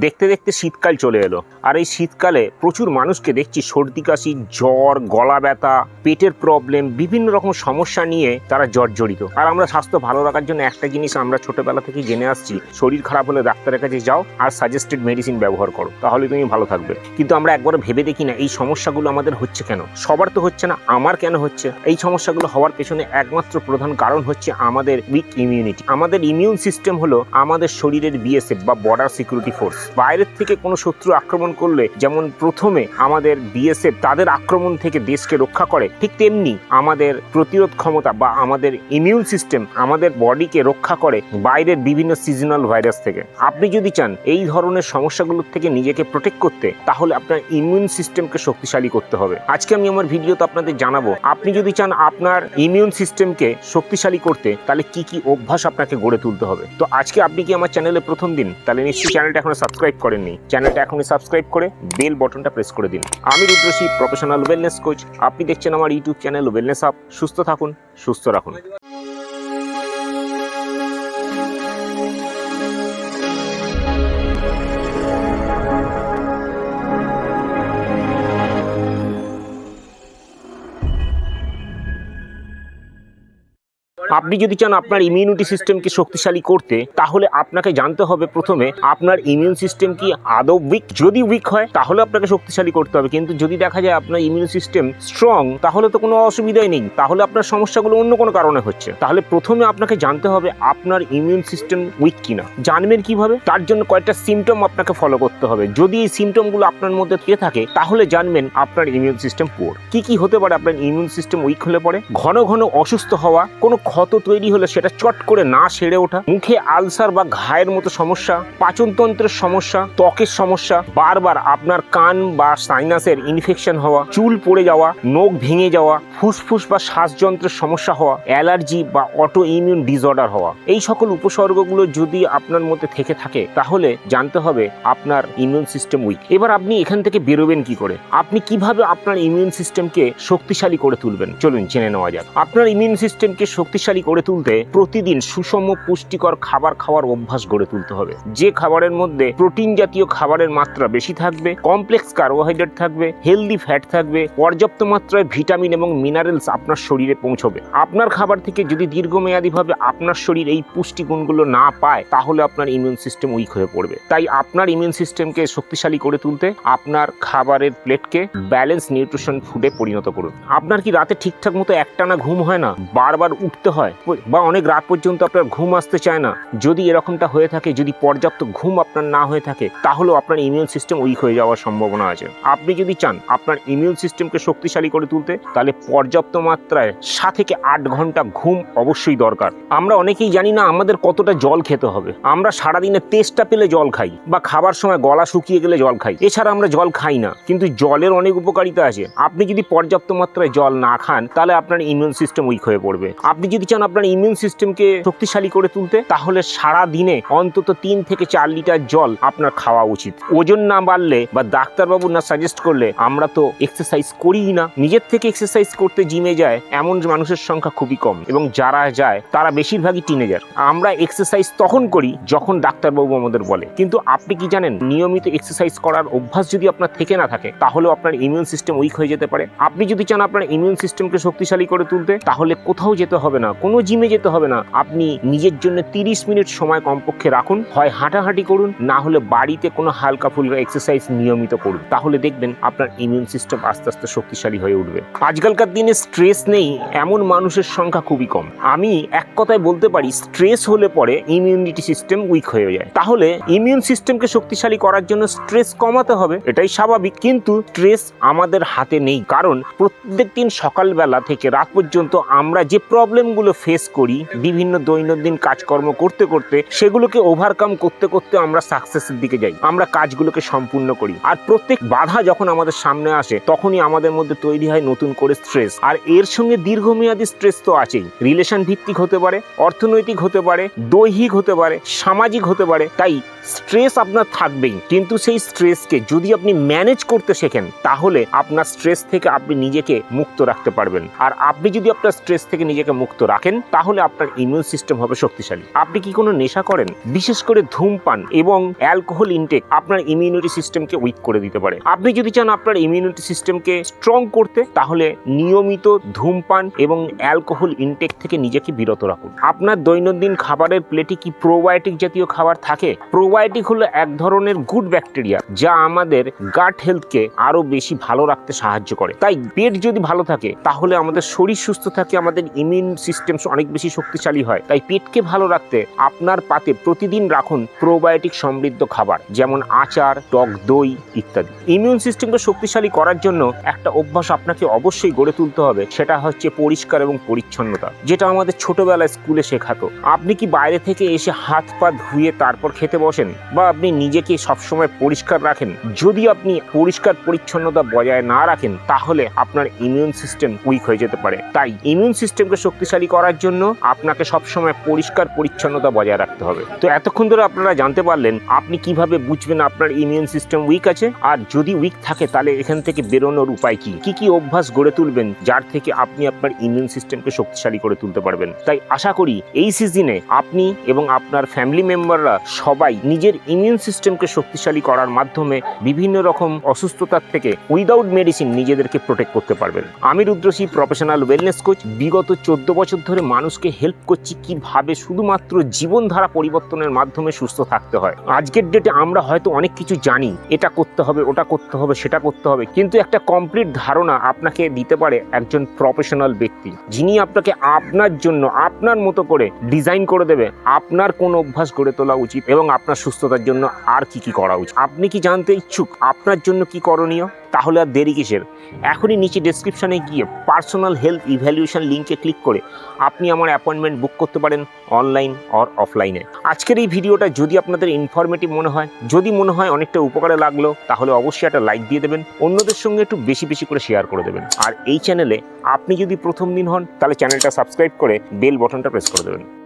দেখতে দেখতে শীতকাল চলে এলো। আর এই শীতকালে প্রচুর মানুষকে দেখছি সর্দি, কাশি, জ্বর, গলা ব্যথা, পেটের প্রবলেম বিভিন্ন রকম সমস্যা নিয়ে তারা জর্জরিত। আর আমরা স্বাস্থ্য ভালো রাখার জন্য একটা জিনিস আমরা ছোটবেলা থেকে জেনে আসছি, শরীর খারাপ হলে ডাক্তারের কাছে যাও আর সাজেস্টেড মেডিসিন ব্যবহার করো, তাহলে তুমি ভালো থাকবে। কিন্তু আমরা একবার ভেবে দেখি না এই সমস্যাগুলো আমাদের হচ্ছে কেন? সবার তো হচ্ছে না, আমার কেন হচ্ছে? এই সমস্যাগুলো হওয়ার পেছনে একমাত্র প্রধান কারণ হচ্ছে আমাদের উইক ইমিউনিটি আমাদের ইমিউন সিস্টেম হলো আমাদের শরীরের বিএসএফ বা বর্ডার সিকিউরিটি ফোর্স বাইরের থেকে কোনো শত্রু আক্রমণ করলে, যেমন প্রথমে আমাদের বিএসএফ তাদের আক্রমণ থেকে দেশকে রক্ষা করে, ঠিক তেমনি আমাদের প্রতিরোধ ক্ষমতা বা আমাদের ইমিউন সিস্টেম আমাদের বডিকে রক্ষা করে বাইরের বিভিন্ন সিজনাল ভাইরাস থেকে। আপনি যদি চান এই ধরনের সমস্যাগুলোর থেকে নিজেকে প্রোটেক্ট করতে, তাহলে আপনার ইমিউন সিস্টেমকে শক্তিশালী করতে হবে। আজকে আমি আমার ভিডিওতে আপনাদের জানাব, আপনি যদি চান আপনার ইমিউন সিস্টেমকে শক্তিশালী করতে, তাহলে কি কি অভ্যাস আপনাকে গড়ে তুলতে হবে? তো আজকে আপনি কি আমার চ্যানেলে প্রথম দিন? তাহলে নিশ্চয়ই চ্যানেলটা এখনও সাবস্ক্রাইব করেননি চ্যানেলটা এখনই সাবস্ক্রাইব করে বেল বটনটা প্রেস করে দিন। আমি রুদ্রশী প্রফেশনাল ওয়েলনেস কোচ আপনি দেখছেন আমার ইউটিউব চ্যানেল ওয়েলনেস আপ সুস্থ থাকুন, সুস্থ রাখুন। আপনি যদি চান আপনার ইমিউনিটি সিস্টেমকে শক্তিশালী করতে, তাহলে আপনাকে জানতে হবে প্রথমে আপনার ইমিউন সিস্টেম কি আদৌ উইক যদি উইক হয়, তাহলে আপনাকে শক্তিশালী করতে হবে। কিন্তু যদি দেখা যায় আপনার ইমিউন সিস্টেম স্ট্রং তাহলে তো কোনো অসুবিধাই নেই। তাহলে আপনার সমস্যাগুলো অন্য কোনো কারণে হচ্ছে। তাহলে প্রথমে আপনাকে জানতে হবে আপনার ইমিউন সিস্টেম উইক কিনা। জানবেন কীভাবে? তার জন্য কয়েকটা সিমটম আপনাকে ফলো করতে হবে। যদি এই সিমটমগুলো আপনার মধ্যে থেকে থাকে, তাহলে জানবেন আপনার ইমিউন সিস্টেম পুয়ার কি কি হতে পারে আপনার ইমিউন সিস্টেম উইক হলে পরে? ঘন ঘন অসুস্থ হওয়া, কোনো ক্ষত তৈরি হলে সেটা চট করে না সেরে ওঠা, মুখে আলসার বা ঘায়ের মতো সমস্যা, পাচনতন্ত্রের সমস্যা, ত্বকের সমস্যা, বারবার আপনার কান বা সাইনাসের ইনফেকশন হওয়া, চুল পড়ে যাওয়া, নখ ভেঙে যাওয়া, ফুসফুস বা শ্বাসযন্ত্রের সমস্যা হওয়া, অ্যালার্জি বা অটো ইমিউন ডিসঅর্ডার হওয়া। এই সকল উপসর্গগুলো যদি আপনার মধ্যে থেকে থাকে, তাহলে জানতে হবে আপনার ইমিউন সিস্টেম উইক এবার আপনি এখান থেকে বেরোবেন কি করে? আপনি কীভাবে আপনার ইমিউন সিস্টেমকে শক্তিশালী করে তুলবেন? চলুন জেনে নেওয়া যাক। আপনার ইমিউন সিস্টেমকে শক্তিশালী করে তুলতে প্রতিদিন সুষম পুষ্টিকর খাবার খাওয়ার অভ্যাস গড়ে তুলতে হবে। যে খাবারের মধ্যে প্রোটিন জাতীয় খাবারের মাত্রা বেশি থাকবে, কমপ্লেক্স কার্বোহাইড্রেট থাকবে, হেলদি ফ্যাট থাকবে, পর্যাপ্ত মাত্রায় ভিটামিন এবং মিনারেলস আপনার শরীরে পৌঁছবে। আপনার খাবার থেকে যদি দীর্ঘমেয়াদীভাবে আপনার শরীর এই পুষ্টিগুণগুলো না পায়, তাহলে আপনার ইমিউন সিস্টেম উইক হয়ে পড়বে। তাই আপনার ইমিউন সিস্টেমকে শক্তিশালী করে তুলতে আপনার খাবারের প্লেটকে ব্যালেন্স নিউট্রিশন ফুডে পরিণত করুন। আপনার কি রাতে ঠিকঠাক মতো একটানা ঘুম হয় না? বারবার উঠতে হয়। বা অনেক রাত পর্যন্ত আপনার ঘুম আসতে চায় না। যদি এরকমটা হয়ে থাকে, যদি পর্যাপ্ত ঘুম আপনার না হয়ে থাকে, তাহলেও আপনার ইমিউন সিস্টেম উইক হয়ে যাওয়ার সম্ভাবনা আছে। আপনি যদি চান আপনার ইমিউন সিস্টেমকে শক্তিশালী করে তুলতে, তাহলে পর্যাপ্ত মাত্রায় সাত থেকে আট ঘণ্টা ঘুম অবশ্যই দরকার। আমরা অনেকেই জানি না আমাদের কতটা জল খেতে হবে। আমরা সারাদিনে তেষ্টা পেলে জল খাই, বা খাবার সময় গলা শুকিয়ে গেলে জল খাই। এছাড়া আমরা জল খাই না, কিন্তু জলের অনেক উপকারিতা আছে। আপনি যদি পর্যাপ্ত মাত্রায় জল না খান, তাহলে আপনার ইমিউন সিস্টেম উইক হয়ে পড়বে। আপনি যদি চান আপনার ইমিউন সিস্টেমকে শক্তিশালী করে তুলতে, তাহলে সারা দিনে অন্তত তিন থেকে চার লিটার জল আপনার খাওয়া উচিত। ওজন না বাড়লে বা ডাক্তারবাবু না সাজেস্ট করলে আমরা তো এক্সারসাইজ করিই না। নিজের থেকে এক্সারসাইজ করতে জিমে যায়, এমন মানুষের সংখ্যা খুবই কম। এবং যারা যায়, তারা বেশিরভাগই টিনেজার আমরা এক্সারসাইজ তখন করি যখন ডাক্তারবাবু আমাদের বলে। কিন্তু আপনি কি জানেন, নিয়মিত এক্সারসাইজ করার অভ্যাস যদি আপনার থেকে না থাকে, তাহলেও আপনার ইমিউন সিস্টেম উইক হয়ে যেতে পারে। আপনি যদি চান আপনার ইমিউন সিস্টেমকে শক্তিশালী করে তুলতে, তাহলে কোথাও যেতে হবে না। কোনো জিমে যেতে হবে না। আপনি নিজের জন্য তিরিশ মিনিট সময় কমপক্ষে রাখুন। হয় হাঁটাহাঁটি করুন, না হলে বাড়িতে কোনো হালকা ফুলকা এক্সারসাইজ নিয়মিত করুন। তাহলে দেখবেন আপনার ইমিউন সিস্টেম আস্তে আস্তে শক্তিশালী হয়ে উঠবে। আজকালকার দিনে স্ট্রেস নেই, এমন মানুষের সংখ্যা খুবই কম। আমি এক কথায় বলতে পারি স্ট্রেস হলে পরে ইমিউনিটি সিস্টেম উইক হয়ে যায়। তাহলে ইমিউন সিস্টেমকে শক্তিশালী করার জন্য স্ট্রেস কমাতে হবে, এটাই স্বাভাবিক। কিন্তু স্ট্রেস আমাদের হাতে নেই। কারণ প্রত্যেক দিন সকালবেলা থেকে রাত পর্যন্ত আমরা যে প্রবলেমগুলো ফেস করি, বিভিন্ন দৈনন্দিন কাজকর্ম করতে করতে সেগুলোকে ওভারকাম করতে করতে আমরা সাকসেসের দিকে যাই। আমরা কাজগুলোকে সম্পূর্ণ করি। আর প্রত্যেক বাধা যখন আমাদের সামনে আসে, তখনই আমাদের মধ্যে তৈরি হয় নতুন করে স্ট্রেস আর এর সঙ্গে দীর্ঘমেয়াদী স্ট্রেস তো আছেই। রিলেশন ভিত্তিক হতে পারে, অর্থনৈতিক হতে পারে, দৈহিক হতে পারে, সামাজিক হতে পারে। তাই স্ট্রেস আপনার থাকবেই। কিন্তু সেই স্ট্রেসকে যদি আপনি ম্যানেজ করতে শেখেন, তাহলে আপনার স্ট্রেস থেকে আপনি নিজেকে মুক্ত রাখতে পারবেন। আর আপনি যদি আপনার স্ট্রেস থেকে নিজেকে মুক্ত রাখেন, তাহলে আপনার ইমিউন সিস্টেম হবে শক্তিশালী। আপনি কি কোনো নেশা করেন? বিশেষ করে ধূমপান এবং অ্যালকোহল ইনটেক আপনার ইমিউনিটি সিস্টেমকে উইক করে দিতে পারে। আপনি যদি চান আপনার ইমিউনিটি সিস্টেমকে স্ট্রং করতে, তাহলে নিয়মিত ধূমপান এবং অ্যালকোহল ইনটেক থেকে নিজেকে বিরত রাখুন। আপনার দৈনন্দিন খাবারের প্লেটে কি প্রোবায়োটিক জাতীয় খাবার থাকে? প্রোবায়োটিক হলো এক ধরনের গুড ব্যাকটেরিয়া যা আমাদের গাট হেলথকে আরও বেশি ভালো রাখতে সাহায্য করে। তাই পেট যদি ভালো থাকে, তাহলে আমাদের শরীর সুস্থ থাকে, আমাদের ইমিউন সিস্টেম অনেক বেশি শক্তিশালী হয়। তাই পেটকে ভালো রাখতে আপনার পাতে প্রতিদিন রাখুন প্রোবায়োটিক সমৃদ্ধ খাবার, যেমন আচার, টক দই ইত্যাদি। ইমিউন সিস্টেমকে শক্তিশালী করার জন্য একটা অভ্যাস আপনাকে অবশ্যই গড়ে তুলতে হবে, সেটা হচ্ছে পরিষ্কার এবং পরিচ্ছন্নতা, যেটা আমাদের ছোটবেলায় স্কুলে শেখাতো। আপনি কি বাইরে থেকে এসে হাত পা ধুয়ে তারপর খেতে বসেন? বা আপনি নিজেকে সবসময় পরিষ্কার রাখেন? যদি আপনি পরিষ্কার পরিচ্ছন্নতা বজায় না রাখেন, তাহলে আপনার ইমিউন সিস্টেম উইক হয়ে যেতে পারে। তাই ইমিউন সিস্টেমকে শক্তিশালী করার জন্য আপনাকে সবসময় পরিষ্কার পরিচ্ছন্নতা বজায় রাখতে হবে। তো এতক্ষণ ধরে আপনারা জানতে পারলেন আপনি কীভাবে বুঝবেন আপনার ইমিউন সিস্টেম উইক আছে? আর যদি উইক থাকে তাহলে এখান থেকে বেরোনোর উপায় কি? কি কি অভ্যাস গড়ে তুলবেন যার থেকে আপনি আপনার ইমিউন সিস্টেমকে শক্তিশালী করে তুলতে পারবেন? তাই আশা করি এই সিজনে আপনি এবং আপনার ফ্যামিলি মেম্বাররা সবাই নিজের ইমিউন সিস্টেমকে শক্তিশালী করার মাধ্যমে বিভিন্ন রকম অসুস্থতার থেকে উইদাউট মেডিসিন নিজেদেরকে প্রোটেক্ট করতে পারবেন। আমি রুদ্রসী প্রফেশনাল ওয়েলনেস কোচ বিগত চোদ্দ বছর ধরে মানুষকে হেল্প করছি কীভাবে? শুধুমাত্র জীবনধারা পরিবর্তনের মাধ্যমে সুস্থ থাকতে হয়। আজকের ডেটে আমরা হয়তো অনেক কিছু জানি। এটা করতে হবে, ওটা করতে হবে, সেটা করতে হবে। কিন্তু একটা কমপ্লিট ধারণা আপনাকে দিতে পারে একজন প্রফেশনাল ব্যক্তি। যিনি আপনাকে আপনার জন্য, আপনার মতো করে ডিজাইন করে দেবে। আপনার কোন অভ্যাস গড়ে তোলা উচিত এবং আপনার সুস্থতার জন্য আর কি কি করা উচিত? আপনি কি জানতে ইচ্ছুক আপনার জন্য কি করণীয়? তাহলে আর দেরি কিসের? এখনই নিচে ডেসক্রিপশনে গিয়ে পার্সোনাল হেলথ ইভ্যালুয়েশন লিঙ্কে ক্লিক করে আপনি আমার অ্যাপয়েন্টমেন্ট বুক করতে পারেন অনলাইন অর অফলাইনে আজকের এই ভিডিওটা যদি আপনাদের ইনফরমেটিভ মনে হয়, যদি মনে হয় অনেকটা উপকারে লাগল, তাহলে অবশ্যই একটা লাইক দিয়ে দেবেন, অন্যদের সঙ্গে একটু বেশি বেশি করে শেয়ার করে দেবেন। আর এই চ্যানেলে আপনি যদি প্রথম দিন হন, তাহলে চ্যানেলটা সাবস্ক্রাইব করে বেল বটনটা প্রেস করে দেবেন।